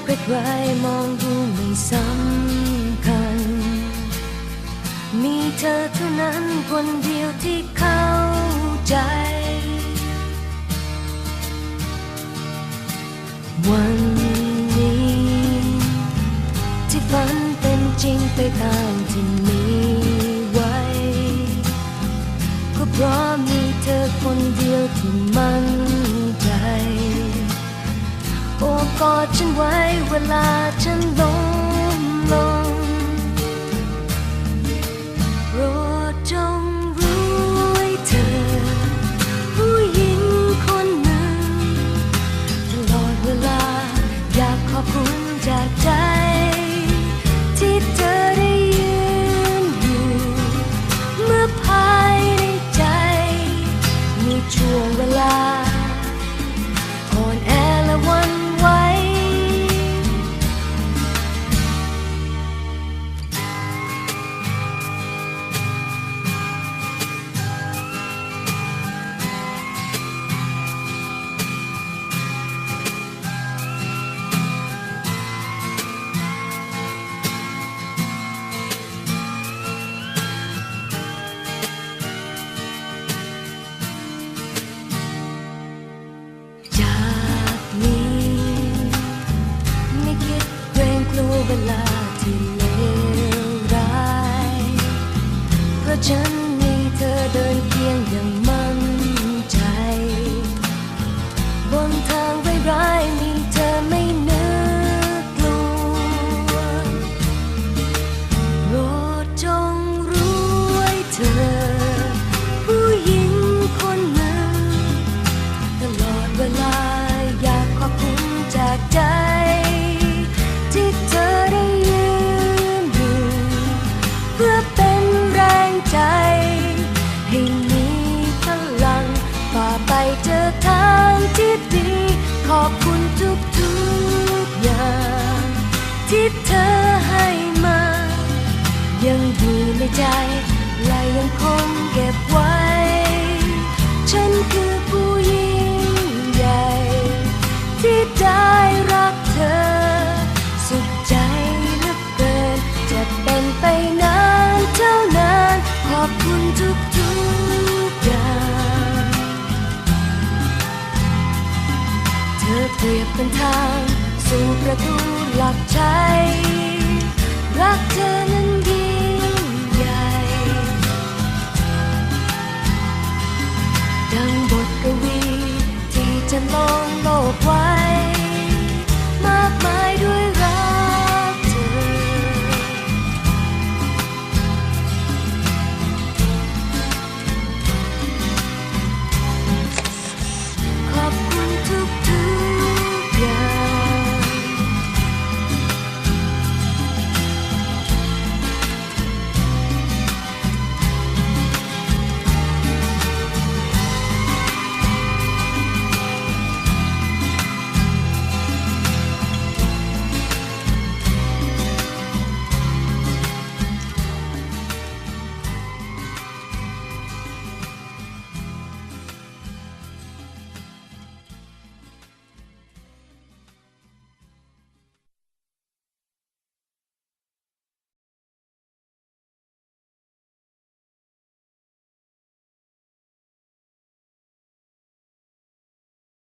ใครๆมองดูไม่สำคัญ มีเธอเท่านั้นคนเดียวที่เข้าใจ วันนี้ ที่ฝันเป็นจริงไปตามที่มีไว้ ก็เพราะมีเธอคนเดียวที่มั่น กอดฉันไว้เวลาฉันลง ฉันมีเธอเดินเคียงอย่างมั่นใจ บนทางไร้ายมี ที่ดี ขอบคุณทุกๆอย่าง ที่เธอให้มา ยังอยู่ในใจ และยังคงเก็บไว้ เธอเปรียบเป็นทาง สู่ประตูหลักใจรักเธอนั้นยิ่